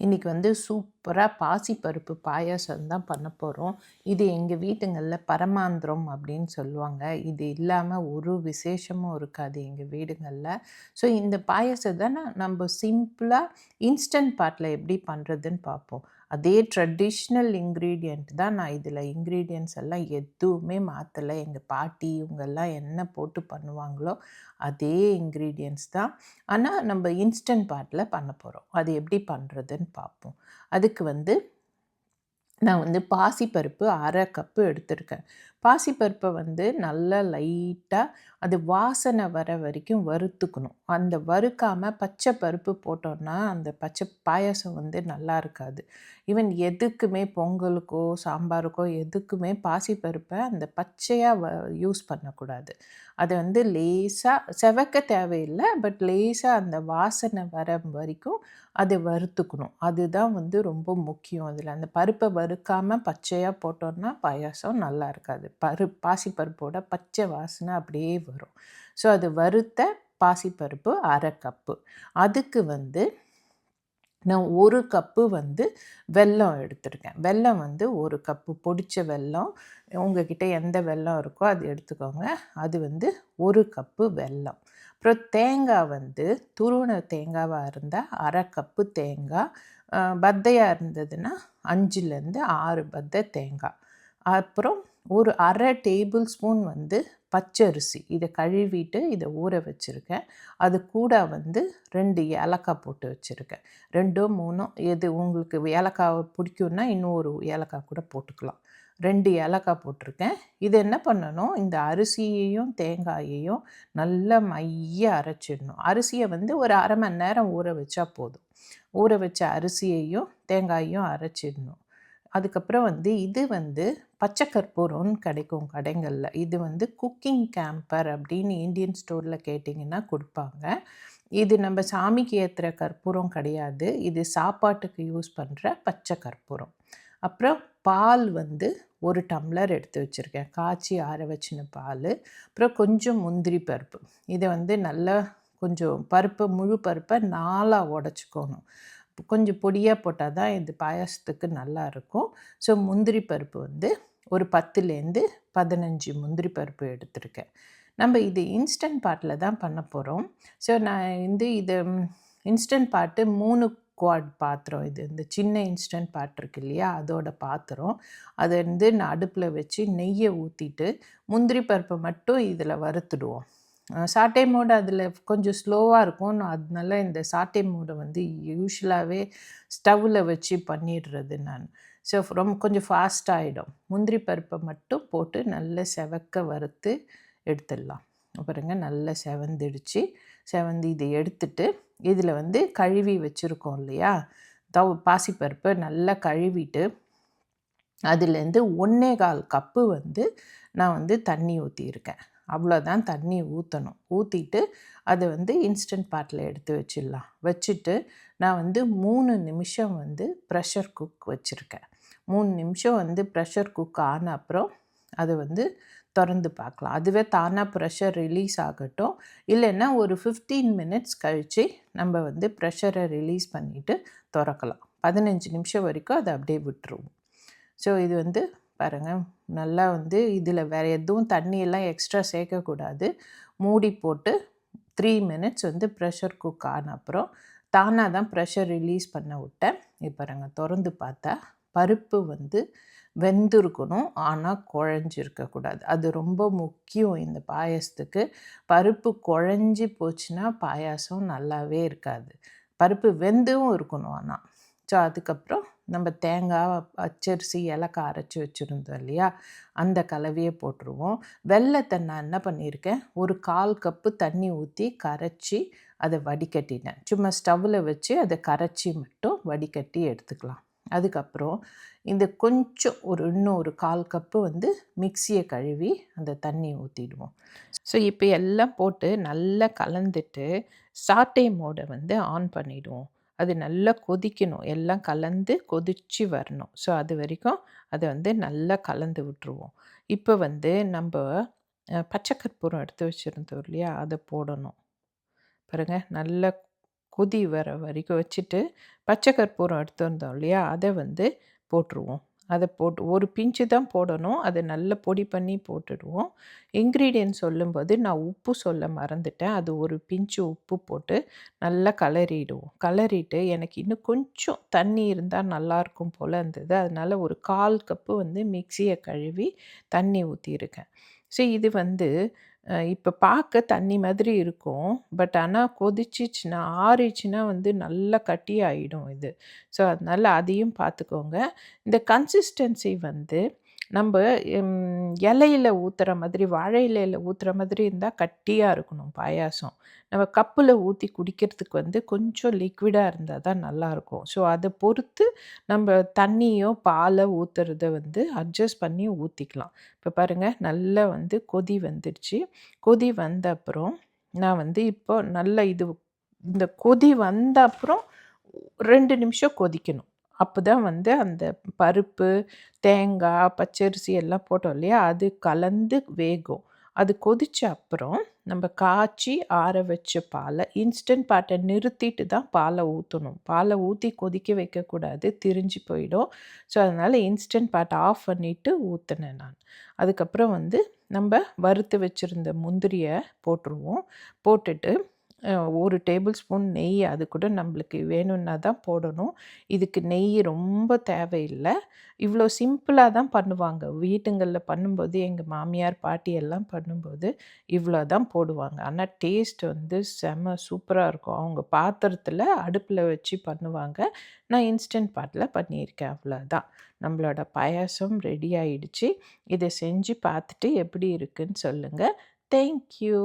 இன்றைக்கி வந்து சூப்பராக பாசிப்பருப்பு பாயாசம் தான் பண்ண போகிறோம் இது எங்கள் வீட்டுங்களில் பரமாந்திரம் அப்படின்னு சொல்லுவாங்க. இது இல்லாமல் ஒரு விசேஷமும் இருக்காது எங்கள் வீடுங்களில். ஸோ இந்த பாயாசத்தை நம்ம சிம்பிளாக இன்ஸ்டன்ட் பாட்டில் எப்படி பண்ணுறதுன்னு பார்ப்போம். அதே ட்ரெடிஷ்னல் இன்க்ரீடியண்ட் தான் நான் இதில் இன்க்ரீடியன்ட்ஸ் எல்லாம் எதுவுமே மாற்றலை எங்கள் பாட்டி இவங்கெல்லாம் என்ன போட்டு பண்ணுவாங்களோ அதே இன்க்ரீடியன்ட்ஸ் தான். ஆனால் நம்ம இன்ஸ்டன்ட் பாட்டில் பண்ண போகிறோம் அது எப்படி பண்ணுறதுன்னு பார்ப்போம் அதுக்கு வந்து நான் வந்து பாசிப்பருப்பு அரை கப்பு எடுத்திருக்கேன். பாசிப்பருப்பை வந்து நல்லா லைட்டாக அது வாசனை வர வரைக்கும் வறுத்துக்கணும். அந்த வறுக்காமல் பச்சை பருப்பு போட்டோன்னா அந்த பச்சை பாயாசம் வந்து நல்லா இருக்காது. ஈவன் எதுக்குமே பொங்கலுக்கோ சாம்பாருக்கோ எதுக்குமே பாசிப்பருப்பை அந்த பச்சையாக வ யூஸ் பண்ணக்கூடாது. அதை வந்து லேசாக செவக்க தேவையில்லை பட் லேசாக அந்த வாசனை வர வரைக்கும் அதை வறுத்துக்கணும். அதுதான் வந்து ரொம்ப முக்கியம் அதில். அந்த பருப்பை வறுக்காமல் பச்சையாக போட்டோன்னா பாயாசம் நல்லா இருக்காது. பரு பாசிப்பருப்போட பச்சை வாசனை அப்படியே வரும். ஸோ அது வறுத்த பாசிப்பருப்பு அரை கப்பு அதுக்கு வந்து நான் ஒரு கப்பு வந்து வெல்லம் எடுத்திருக்கேன். வெல்லம் வந்து ஒரு கப்பு பொடித்த வெல்லம். உங்ககிட்ட எந்த வெல்லம் இருக்கோ அது எடுத்துக்கோங்க. அது வந்து ஒரு கப்பு வெல்லம். அப்புறம் தேங்காய் வந்து துருவன தேங்காவாக இருந்தால் அரை கப்பு தேங்காய். பத்தையாக இருந்ததுன்னா அஞ்சுலேருந்து ஆறு பத்தை தேங்காய். அப்புறம் ஒரு அரை டேபிள் ஸ்பூன் வந்து பச்சரிசி. இதை கழுவிட்டு இதை ஊற வச்சுருக்கேன். அது கூட வந்து ரெண்டு ஏலக்காய் போட்டு வச்சுருக்கேன். ரெண்டோ மூணோ எது உங்களுக்கு ஏலக்காய் பிடிக்கும்னா இன்னும் ஒரு ஏலக்காய் கூட போட்டுக்கலாம். ரெண்டு ஏலக்காய் போட்டிருக்கேன். இது என்ன பண்ணணும்? இந்த அரிசியையும் தேங்காயையும் நல்லா மைய அரைச்சிடணும். அரிசியை வந்து ஒரு அரை மணி நேரம் ஊற வச்சா போதும். ஊற வச்ச அரிசியையும் தேங்காயையும் அரைச்சிடணும். அதுக்கப்புறம் வந்து இது வந்து பச்சை கற்பூரம்னு கிடைக்கும் கடைங்களில். இது வந்து குக்கிங் கேம்பர் அப்படின்னு இந்தியன் ஸ்டோரில் கேட்டிங்கன்னா கொடுப்பாங்க. இது நம்ம சாமிக்கு ஏற்றுற கற்பூரம் கிடையாது. இது சாப்பாட்டுக்கு யூஸ் பண்ணுற பச்சை கற்பூரம். அப்புறம் பால் வந்து ஒரு டம்ளர் எடுத்து வச்சுருக்கேன். காய்ச்சி ஆற வச்சின பால். அப்புறம் கொஞ்சம் முந்திரி பருப்பு. இதை வந்து நல்லா கொஞ்சம் பருப்பு முழு பருப்பை நாலாக உடச்சிக்கணும். கொஞ்சம் பொடியாக போட்டால் தான் இது பாயாசத்துக்கு நல்லா இருக்கும். ஸோ முந்திரி பருப்பு வந்து ஒரு பத்துலேருந்து பதினஞ்சு முந்திரி பருப்பு எடுத்திருக்கேன். நம்ம இது இன்ஸ்டன்ட் பாட்டில் தான் பண்ண போகிறோம் ஸோ நான் வந்து இது இன்ஸ்டன்ட் பாட்டு மூணு குவாட் பாத்திரம் இது இந்த சின்ன இன்ஸ்டன்ட் பாட் இருக்கு இல்லையா அதோட பாத்திரம். அதை வந்து நான் அடுப்பில் வச்சு நெய்யை ஊற்றிட்டு முந்திரி பருப்பை மட்டும் இதில் வறுத்துடுவோம். சாட்டை மோடு அதில் கொஞ்சம் ஸ்லோவாக இருக்கும். அதனால இந்த சாட்டை மோடை வந்து யூஸ்வலாகவே ஸ்டவ்வில் வச்சு பண்ணிடுறது நான். ஸோ ரொம்ப கொஞ்சம் ஃபாஸ்ட்டாகிடும் முந்திரி பருப்பை மட்டும் போட்டு நல்ல செவக்க வறுத்து எடுத்துடலாம். பாருங்க நல்லா செவந்துடுச்சு. செவந்து இதை எடுத்துட்டு இதில் வந்து கழுவி வச்சுருக்கோம் இல்லையா? தவ் பாசிப்பருப்பை நல்லா கழுவிட்டு அதுலேருந்து ஒன்றே கால் கப்பு வந்து நான் வந்து தண்ணி ஊற்றியிருக்கேன் அவ்வளோதான் தண்ணி ஊற்றணும் ஊற்றிட்டு அதை வந்து இன்ஸ்டன்ட் பாட்டில் எடுத்து வச்சிடலாம். வச்சுட்டு நான் வந்து மூணு நிமிஷம் வந்து ப்ரெஷர் குக் வச்சுருக்கேன். மூணு நிமிஷம் வந்து ப்ரெஷர் குக் ஆன அப்புறம் அதை வந்து திறந்து பார்க்கலாம். அதுவே தானாக ப்ரெஷர் ரிலீஸ் ஆகட்டும். இல்லைன்னா ஒரு ஃபிஃப்டீன் மினிட்ஸ் கழித்து நம்ம வந்து ப்ரெஷரை ரிலீஸ் பண்ணிவிட்டு திறக்கலாம். பதினஞ்சு நிமிஷம் வரைக்கும் அதை அப்படியே விட்டுருவோம். ஸோ இது வந்து பாருங்கள் நல்லா வந்து இதில் வேறு எதுவும் தண்ணியெல்லாம் எக்ஸ்ட்ரா சேர்க்கக்கூடாது. மூடி போட்டு த்ரீ மினிட்ஸ் வந்து ப்ரெஷர் குக் ஆன அப்புறம் தானாக தான் ப்ரெஷர் ரிலீஸ் பண்ண விட்டேன். இப்போ நாங்கள் திறந்து பார்த்தா பருப்பு வந்து வெந்திருக்கணும் ஆனால் குழஞ்சிருக்கக்கூடாது அது ரொம்ப முக்கியம் இந்த பாயசத்துக்கு. பருப்பு குழஞ்சி போச்சுன்னா பாயாசம் நல்லாவே இருக்காது. பருப்பு வெந்தும் இருக்கணும் ஆனால் ஸோ அதுக்கப்புறம் நம்ம தேங்காய் அச்சரிசி ஏலக்காய் அரைச்சி வச்சுருந்தோம் இல்லையா? அந்த கலவையை போட்டுருவோம். வெள்ளத்தை நான் என்ன பண்ணியிருக்கேன்? ஒரு கால் கப்பு தண்ணி ஊற்றி கரைச்சி அதை வடிகட்டினேன் சும்மா ஸ்டவ்வில் வச்சு அதை கரைச்சி மட்டும் வடிகட்டி எடுத்துக்கலாம். அதுக்கப்புறம் இந்த கொஞ்சம் ஒரு இன்னும் ஒரு கால் கப்பு வந்து மிக்சியை கழுவி அந்த தண்ணி ஊற்றிடுவோம் ஸோ இப்போ எல்லாம் போட்டு நல்லா கலந்துட்டு சாட்டை மோடை வந்து ஆன் பண்ணிவிடுவோம் அது நல்லா கொதிக்கணும். எல்லாம் கலந்து கொதித்து வரணும். ஸோ அது வரைக்கும் அதை வந்து நல்லா கலந்து விட்டுருவோம். இப்போ வந்து நம்ம பச்சை கற்பூரம் எடுத்து வச்சுருந்தோம் இல்லையா? அதை போடணும். பாருங்கள் நல்லா கொதி வர வரைக்கும் வச்சுட்டு பச்சை கற்பூரம் எடுத்துருந்தோம் இல்லையா? அதை வந்து போட்டுருவோம். அதை போட்டு ஒரு பிஞ்சு தான் போடணும். அதை நல்லா பொடி பண்ணி போட்டுடுவோம். இன்க்ரீடியன்ட் சொல்லும்போது நான் உப்பு சொல்ல மறந்துட்டேன். அது ஒரு பிஞ்சு உப்பு போட்டு நல்லா கலரிடுவோம். கலரிட்டு எனக்கு இன்னும் கொஞ்சம் தண்ணி இருந்தால் நல்லாயிருக்கும் போல் இருந்தது. அதனால் ஒரு கால் கப்பு வந்து மிக்சியை கழுவி தண்ணி ஊற்றியிருக்கேன் ஸோ இது வந்து இப்போ பார்க்க தண்ணி மாதிரி இருக்கும். பட் ஆனால் கொதிச்சிச்சுன்னா ஆறிச்சுன்னா வந்து நல்லா கட்டி ஆகிடும் இது. ஸோ அதனால் அதையும் பார்த்துக்கோங்க இந்த கன்சிஸ்டன்சி வந்து நம்ம இலையில ஊற்றுற மாதிரி வாழை இலையில் ஊற்றுற மாதிரி இருந்தால் கட்டியாக இருக்கணும் பாயாசம். நம்ம கப்பில் ஊற்றி குடிக்கிறதுக்கு வந்து கொஞ்சம் லிக்விடாக இருந்தால் தான் நல்லாயிருக்கும். ஸோ அதை பொறுத்து நம்ம தண்ணியோ பாலை ஊற்றுறத வந்து அட்ஜஸ்ட் பண்ணி ஊற்றிக்கலாம் இப்போ பாருங்கள் நல்லா வந்து கொதி வந்துடுச்சு. கொதி வந்த அப்புறம் நான் வந்து இப்போ நல்ல இது இந்த கொதி வந்த அப்புறம் ரெண்டு நிமிஷம் கொதிக்கணும். அப்போ தான் வந்து அந்த பருப்பு தேங்காய் பச்சரிசி எல்லாம் போட்டோம் இல்லையா? அது கலந்து வேகும். அது கொதித்த அப்புறம் நம்ம காய்ச்சி ஆற வச்ச பாலை இன்ஸ்டன்ட் பாட்டை நிறுத்திட்டு தான் பாலை ஊற்றணும் பாலை ஊற்றி கொதிக்க வைக்கக்கூடாது திரிஞ்சு போயிடும். ஸோ அதனால் இன்ஸ்டன்ட் பாட்டை ஆஃப் பண்ணிவிட்டு ஊற்றினேன் நான். அதுக்கப்புறம் வந்து நம்ம வறுத்து வச்சுருந்த முந்திரியை போட்டுருவோம். போட்டுட்டு ஒரு டேபிள் ஸ்பூன் நெய் அது கூட நம்மளுக்கு வேணும்னா தான் போடணும். இதுக்கு நெய் ரொம்ப தேவையில்லை. இவ்வளோ சிம்பிளாக தான் பண்ணுவாங்க. வீட்டுங்களில் பண்ணும்போது எங்கள் மாமியார் பாட்டி எல்லாம் பண்ணும்போது இவ்வளோ தான் போடுவாங்க. ஆனால் டேஸ்ட் வந்து செம சூப்பராக இருக்கும். அவங்க பாத்திரத்தில் அடுப்பில் வச்சு பண்ணுவாங்க. நான் இன்ஸ்டன்ட் பாட்டில் பண்ணியிருக்கேன். அவ்வளோதான் நம்மளோட பாயாசம் ரெடி ஆயிடுச்சு. இதை செஞ்சு பார்த்துட்டு எப்படி இருக்குன்னு சொல்லுங்கள் தேங்க்யூ.